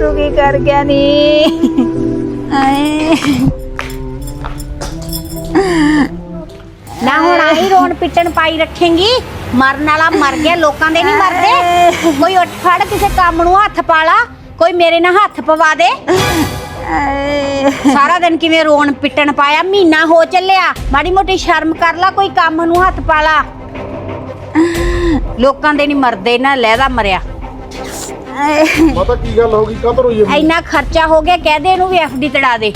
ਤੂੰ ਕੀ ਕਰ ਗਿਆ ਨੀ? ਆਏ। ਨਾ ਹੁਣ ਆਹੀ ਰੋਣ ਪਿੱਟਣ ਪਾਈ ਰੱਖੇਂਗੀ। ਮਰਨ ਵਾਲਾ ਮਰ ਗਿਆ ਲੋਕਾਂ ਦੇ ਨਹੀਂ ਮਰਦੇ। ਕੋਈ ਉੱਠ ਫੜ ਕਿਸੇ ਕੰਮ ਨੂੰ ਹੱਥ ਪਾ ਲਾ। ਕੋਈ ਮੇਰੇ ਨਾਲ ਹੱਥ ਪਵਾ ਦੇ। ਸਾਰਾ ਦਿਨ ਕਿਵੇਂ ਰੋਣ ਪਿੱਟਣ ਪਾਇਆ ਮਹੀਨਾ ਹੋ ਚੱਲਿਆ। ਮਾੜੀ ਮੋਟੀ ਸ਼ਰਮ ਕਰ ਲਾ ਕੋਈ ਕੰਮ ਨੂੰ ਹੱਥ ਪਾ ਲਾ। ਲੋਕਾਂ ਦੇ ਨਹੀਂ ਮਰਦੇ ਨਾ ਲਹਿਦਾ ਮਰਿਆ। ਪਤਾ ਕੀ ਗੱਲ ਹੋ ਗਈ? ਕਦੋਂ ਰੋਈ ਜਾਂਦੀ? ਇੰਨਾ ਖਰਚਾ ਹੋ ਗਿਆ ਕਹਿ ਦੇ ਇਹਨੂੰ ਵੀ ਐਫਡੀ ਤੜਾ ਦੇ।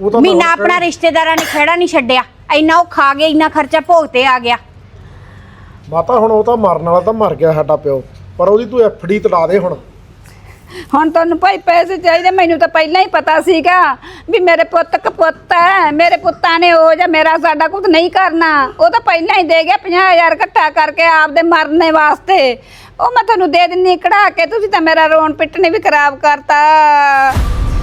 ਉਹ ਤਾਂ ਮਹੀਨਾ ਮੈਂ ਆਪਣਾ ਰਿਸ਼ਤੇਦਾਰਾਂ ਨੇ ਖੜਾ ਨਹੀਂ ਛੱਡਿਆ। ਇੰਨਾ ਉਹ ਖਾ ਗਿਆ ਇੰਨਾ ਖਰਚਾ ਭੋਗ ਤੇ ਆ ਗਿਆ। ਮਾਤਾ ਹੁਣ ਉਹ ਤਾਂ ਮਰਨ ਵਾਲਾ ਤਾਂ ਮਰ ਗਿਆ ਸਾਡਾ ਪਿਓ। ਪਰ ਉਹਦੀ ਤੂੰ ਐਫਡੀ ਤੜਾ ਦੇ ਹੁਣ। ਹੁਣ ਤੁਹਾਨੂੰ ਭਾਈ ਪੈਸੇ ਚਾਹੀਦੇ ਮੈਨੂੰ ਤਾਂ ਪਹਿਲਾਂ ਹੀ ਪਤਾ ਸੀਗਾ ਵੀ ਮੇਰੇ ਪੁੱਤ ਕਪੁੱਤ ਹੈ ਮੇਰੇ ਪੁੱਤਾਂ ਨੇ ਉਹ ਜਾਂ ਮੇਰਾ ਸਾਡਾ ਕੁਝ ਨਹੀਂ ਕਰਨਾ। ਉਹ ਤਾਂ ਪਹਿਲਾਂ ਹੀ ਦੇ ਗਿਆ 50000 ਇਕੱਠਾ ਕਰਕੇ ਆਪਦੇ ਮਰਨੇ ਵਾਸਤੇ। ਉਹ ਮੈਂ ਤੁਹਾਨੂੰ ਦੇ ਦਿੰਨੀ ਕਢਾ ਕੇ ਤੁਸੀਂ ਤਾਂ ਮੇਰਾ ਰੋਣ ਪਿੱਟਣੇ ਵੀ ਖਰਾਬ ਕਰਤਾ।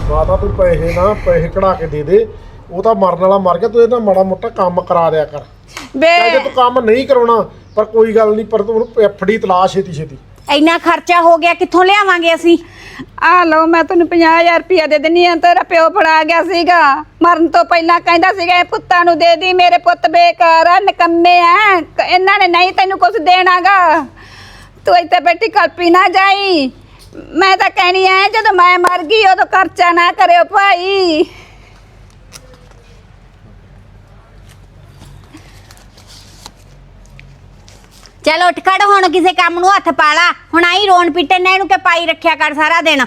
ਮਾਤਾ ਤੂੰ ਪੈਸੇ ਨਾ ਪੈਸੇ ਕਢਾ ਕੇ ਦੇ ਦੇ। ਉਹ ਤਾਂ ਮਰਨ ਵਾਲਾ ਮਰ ਗਿਆ ਤੂੰ ਇਹਦਾ ਮਾੜਾ ਮੋਟਾ ਕੰਮ ਕਰਾ ਦਿਆ ਕਰ। ਬੇ ਜੇ ਤੂੰ ਕੰਮ ਨਹੀਂ ਕਰਾਉਣਾ ਪਰ ਕੋਈ ਗੱਲ ਨਹੀਂ ਪਰ ਤੂੰ ਉਹਨੂੰ ਐਫਡੀ ਤਲਾ ਛੇਤੀ ਛੇਤੀ ਇੰਨਾ ਖਰਚਾ ਹੋ ਗਿਆ ਕਿੱਥੋਂ ਲਿਆਵਾਂਗੇ ਅਸੀਂ? ਆ ਲਓ, ਮੈਂ ਤੈਨੂੰ 50000 ਰੁਪਇਆ ਦੇ ਦਿੰਨੀ ਆ ਤੇਰਾ ਪਿਓ ਫੜਾ ਗਿਆ ਸੀਗਾ। ਮਰਨ ਤੋਂ ਪਹਿਲਾਂ ਕਹਿੰਦਾ ਸੀਗਾ, ਇਹ ਪੁੱਤਾਂ ਨੂੰ ਦੇ ਦੀ, ਮੇਰੇ ਪੁੱਤ ਬੇਕਾਰ ਆ, ਨਕੰਮੇ ਆ। ਇਹਨਾਂ ਨੇ ਨਹੀਂ ਤੈਨੂੰ ਕੁਝ ਦੇਣਾਗਾ। ਤੂੰ ਇੱਥੇ ਬੈਠੀ ਕਲਪੀ ਨਾ ਜਾਈ। ਮੈਂ ਤਾਂ ਕਹਿਣੀ ਆ, ਜਦੋਂ ਮੈਂ ਮਰ ਗਈ, ਉਦੋਂ ਖਰਚਾ ਨਾ ਕਰਿਓ ਭਾਈ। ਚਲ ਉੱਠ ਖੜ, ਹੁਣ ਕਿਸੇ ਕੰਮ ਨੂੰ ਹੱਥ ਪਾ ਲਾ ਹੁਣ ਆਈ ਰੋਣ ਪਿੱਟਣ ਨੇ ਇਹਨੂੰ ਕਿ ਪਾਈ ਰੱਖਿਆ ਕਰ ਸਾਰਾ ਦਿਨ।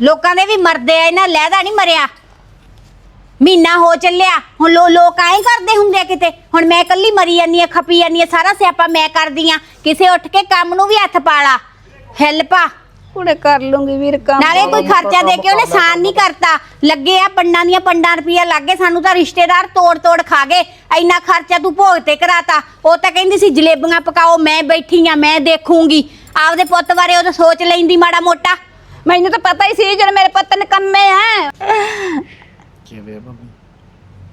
ਲੋਕਾਂ ਦੇ ਵੀ ਮਰਦੇ ਆ, ਇਹਨਾਂ ਲਹਿਦਾ ਨਹੀਂ ਮਰਿਆ। ਮਹੀਨਾ ਹੋ ਚੱਲਿਆ, ਹੁਣ ਲੋ ਲੋਕ ਐਂ ਕਰਦੇ ਹੁੰਦੇ ਆ ਕਿਤੇ। ਹੁਣ ਮੈਂ ਇਕੱਲੀ ਮਰੀ ਜਾਂਦੀ ਆ, ਖਪੀ ਜਾਂਦੀ ਆ, ਸਾਰਾ ਸਿਆਪਾ ਮੈਂ ਕਰਦੀ ਆ। ਕਿਸੇ ਉੱਠ ਕੇ ਕੰਮ ਨੂੰ ਵੀ ਹੱਥ ਪਾ ਲਾ ਹੈਲਪ ਕੁੜੇ ਕਰ ਲੂੰਗੀ ਵੀਰ ਕੰਮ ਨਾਲੇ ਕੋਈ ਖਰਚਾ ਦੇ ਕੇ ਉਹਨੇ ਸਾਨ ਨਹੀਂ ਕਰਤਾ। ਲੱਗੇ ਆ ਪੰਡਾਂ ਦੀਆਂ ਪੰਡਾਂ ਰੁਪਈਆ ਲੱਗੇ ਸਾਨੂੰ ਤਾਂ ਰਿਸ਼ਤੇਦਾਰ ਤੋੜ ਤੋੜ ਖਾ ਗਏ। ਇੰਨਾ ਖਰਚਾ ਤੂੰ ਭੋਗ ਤੇ ਕਰਾਤਾ। ਉਹ ਤਾਂ ਕਹਿੰਦੀ ਸੀ ਜਲੇਬੀਆਂ ਪਕਾਓ ਮੈਂ ਬੈਠੀ ਆ ਮੈਂ ਦੇਖੂੰਗੀ। ਆਪਦੇ ਪੁੱਤ ਬਾਰੇ ਉਹ ਤਾਂ ਸੋਚ ਲੈਂਦੀ ਮਾੜਾ ਮੋਟਾ। ਮੈਨੂੰ ਤਾਂ ਪਤਾ ਹੀ ਸੀ ਜਦੋਂ ਮੇਰੇ ਪੁੱਤ ਨਕੰਮੇ ਆ। ਕਿਵੇਂ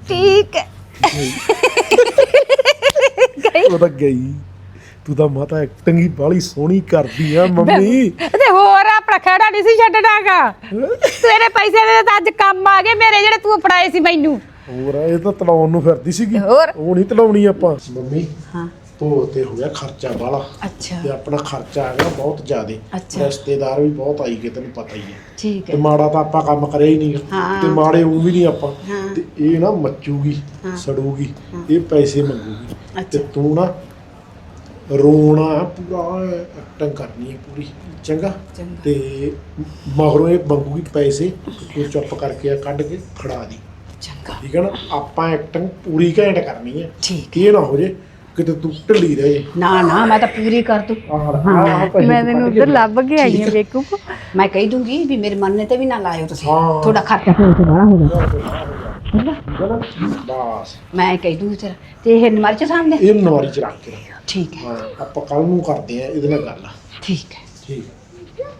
ਠੀਕ ਹੈ। ਉਹ ਤਾਂ ਗਈ। ਤੂੰ ਤਾਂ ਮਾਤਾ ਐਕਟਿੰਗ ਹੀ ਬਾਲੀ ਸੋਹਣੀ ਕਰਦੀ ਆ ਮੰਮੀ। ਤੇ ਹੋਰ ਆਪਣਾ ਖੜਾ ਨਹੀਂ ਸੀ ਛੱਡਣਾਗਾ। ਤੇਰੇ ਪੈਸੇ ਦੇ ਤਾਂ ਅੱਜ ਕੰਮ ਆ ਗਏ ਮੇਰੇ ਜਿਹੜੇ ਤੂੰ ਫੜਾਏ ਸੀ ਮੈਨੂੰ। ਹੋਰ ਇਹ ਤਾਂ ਤਲਾਉਣ ਨੂੰ ਫਿਰਦੀ ਸੀਗੀ। ਹੋਰ? ਉਹ ਨਹੀਂ ਤਲਾਉਣੀ ਆਪਾਂ। ਮੰਮੀ ਹਾਂ। ਭੋਗ ਤੇ ਹੋ ਗਿਆ ਖਰਚਾ ਬਾਲਾ ਅੱਛਾ। ਤੇ ਆਪਣਾ ਖਰਚਾ ਆ ਗਿਆ ਬਹੁਤ ਜ਼ਿਆਦੇ। ਅੱਛਾ। ਰਿਸ਼ਤੇਦਾਰ ਵੀ ਬਹੁਤ ਆਈ ਗਏ ਤੈਨੂੰ ਪਤਾ ਹੀ ਹੈ। ਠੀਕ ਤੇ ਮਾੜਾ ਤਾਂ ਆਪਾਂ ਕੰਮ ਕਰਿਆ ਹੀ ਨਹੀਂ। ਹਾਂ। ਤੇ ਮਾੜੇ ਉਹ ਵੀ ਨਹੀਂ ਆਪਾਂ। ਹਾਂ। ਤੇ ਇਹ ਨਾ ਮੱਚੂਗੀ ਸੜੂਗੀ ਇਹ ਪੈਸੇ ਮੰਗੂਗੀ। ਤੇ। ਤੂੰ ਨਾ ਰੋਣਾ ਪੂਰਾ ਐਕਟਿੰਗ ਕਰਨੀ ਹੈ ਪੂਰੀ। ਚੰਗਾ? ਚੰਗਾ। ਤੇ ਮਗਰੋਂ ਇਹ ਮੰਗੂਗੀ ਪੈਸੇ ਤੂੰ ਚੁੱਪ ਕਰਕੇ ਆ ਕੱਢ ਕੇ ਫੜਾ ਦੀ। ਚੰਗਾ। ਠੀਕ ਹੈ ਨਾ? ਆਪਾਂ ਐਕਟਿੰਗ ਪੂਰੀ ਘੈਂਟ ਕਰਨੀ ਹੈ। ਠੀਕ। ਇਹ ਨਾ ਹੋ ਜੇ ਕਿਤੇ ਤੂੰ ਢਿੱਲੀ ਰਹਿ। ਜੇ ਨਾ ਨਾ ਮੈਂ ਤਾਂ ਪੂਰੀ ਕਰ ਦੂੰ। ਮੈਂ ਤੈਨੂੰ ਉਧਰ ਲੱਭ ਕੇ ਆਈ ਹਾਂ ਬੇਕੂ ਮੈਂ ਕਹਿ ਦੂੰਗੀ ਵੀ ਮੇਰੇ ਮੰਨਣੇ ਤੇ ਵੀ ਨਾ ਲਾਇਓ ਤੁਸੀਂ। ਹਾਂ। ਤੁਹਾਡਾ ਖਰਚਾ। ਬਸ। ਮੈਂ ਕਹਿ ਦੂੰਗੀ ਤੇਰਾ ਤੇ ਇਹ ਨਮਾਰੀ ਚ ਸਾਹਮਣੇ ਇਹ ਨਵਾਰੀ ਚ ਰੱਖ ਕੇ। ਰੱਖ। ਠੀਕ ਹੈ। ਹਾਂ ਆਪਾਂ ਕੱਲ ਨੂੰ ਕਰਦੇ ਆ ਇਹਦੇ ਨਾਲ ਗੱਲ। ਠੀਕ ਹੈ। ਠੀਕ। ਹੈ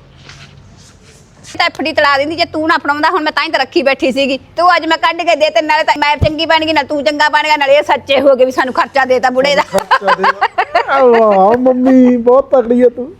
ਤਾਂ ਫੜੀ ਤਲਾ ਦਿੰਦੀ ਜੇ ਤੂੰ ਨਾ ਫੜਾਉਂਦਾ ਹੁਣ ਮੈਂ ਤਾਂ ਹੀ ਤਾਂ ਰੱਖੀ ਬੈਠੀ ਸੀਗੀ। ਤੂੰ ਅੱਜ ਮੈਂ ਕੱਢ ਕੇ ਦੇ ਤੇ ਨਾਲੇ ਤਾਂ ਮੈਂ ਚੰਗੀ ਬਣ ਗਈ ਨਾ ਤੂੰ ਚੰਗਾ ਬਣ ਗਿਆ ਨਾਲੇ ਇਹ ਸੱਚੇ ਹੋ ਗਏ ਵੀ ਸਾਨੂੰ ਖਰਚਾ ਦੇਤਾ ਬੁੜੇ ਦਾ। ਖਰਚਾ ਦੇ ਵਾਹ ਮੰਮੀ ਬਹੁਤ ਤਕੜੀ ਆ ਤੂੰ।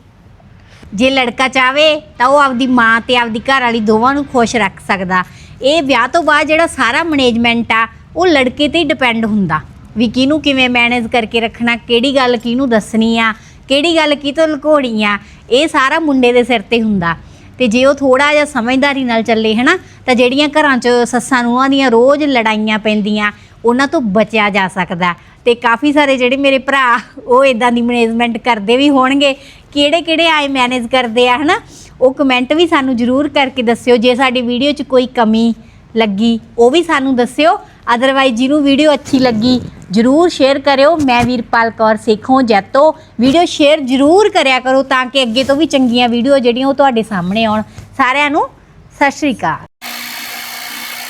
ਜੇ ਲੜਕਾ ਚਾਵੇ ਤਾਂ ਉਹ ਆਪਦੀ ਮਾਂ ਤੇ ਆਪਦੀ ਘਰ ਵਾਲੀ ਦੋਵਾਂ ਨੂੰ ਖੁਸ਼ ਰੱਖ ਸਕਦਾ। ਇਹ ਵਿਆਹ ਤੋਂ ਬਾਅਦ ਜਿਹੜਾ ਸਾਰਾ ਮੈਨੇਜਮੈਂਟ ਆ, ਉਹ ਲੜਕੇ ਤੇ ਹੀ ਡਿਪੈਂਡ ਹੁੰਦਾ। ਵੀ ਕਿਹਨੂੰ ਕਿਵੇਂ ਮੈਨੇਜ ਕਰਕੇ ਰੱਖਣਾ, ਕਿਹੜੀ ਗੱਲ ਕਿਹਨੂੰ ਦੱਸਣੀ ਆ, ਕਿਹੜੀ ਗੱਲ ਕਿਤੋਂ ਲੁਕੋਣੀ ਆ, ਇਹ ਸਾਰਾ ਮੁੰਡੇ ਦੇ ਸਿਰ ਤੇ ਹੁੰਦਾ। ਤੇ ਜੇ ਉਹ ਥੋੜਾ ਜਿਹਾ ਸਮਝਦਾਰੀ ਨਾਲ ਚੱਲੇ, ਹਨਾ, ਤਾਂ ਜਿਹੜੀਆਂ ਘਰਾਂ 'ਚ ਸੱਸਾਂ ਨੂੰਹਾਂ ਦੀਆਂ ਰੋਜ਼ ਲੜਾਈਆਂ ਪੈਂਦੀਆਂ, ਉਹਨਾਂ ਤੋਂ ਬਚਿਆ ਜਾ ਸਕਦਾ। ਤੇ ਕਾਫੀ ਸਾਰੇ ਜਿਹੜੇ ਮੇਰੇ ਭਰਾ, ਉਹ ਇਦਾਂ ਦੀ ਮੈਨੇਜਮੈਂਟ ਕਰਦੇ ਵੀ ਹੋਣਗੇ ਕਿਹੜੇ ਕਿਹੜੇ ਆਏ ਮੈਨੇਜ ਕਰਦੇ ਆ, ਹਨਾ? ਉਹ ਕਮੈਂਟ ਵੀ ਸਾਨੂੰ ਜਰੂਰ ਕਰਕੇ ਦੱਸਿਓ। ਜੇ ਸਾਡੀ ਵੀਡੀਓ 'ਚ ਕੋਈ ਕਮੀ ਲੱਗੀ, ਉਹ ਵੀ ਸਾਨੂੰ ਦੱਸਿਓ। ਅਦਰਵਾਈਜ਼ ਜਿਹਨੂੰ ਵੀਡੀਓ ਅੱਛੀ ਲੱਗੀ, ਜਰੂਰ ਸ਼ੇਅਰ ਕਰਿਓ। ਮੈਂ ਵੀਰਪਾਲ ਕੌਰ ਸੇਖੋਂ ਜੈਤੋ। ਵੀਡੀਓ ਸ਼ੇਅਰ ਜਰੂਰ ਕਰਿਆ ਕਰੋ ਤਾਂ ਕਿ ਅੱਗੇ ਤੋਂ ਵੀ ਚੰਗੀਆਂ ਵੀਡੀਓ ਜਿਹੜੀਆਂ ਉਹ ਤੁਹਾਡੇ ਸਾਹਮਣੇ ਆਉਣ। ਸਾਰਿਆਂ ਨੂੰ ਸਤਿ ਸ਼੍ਰੀ ਅਕਾਲ।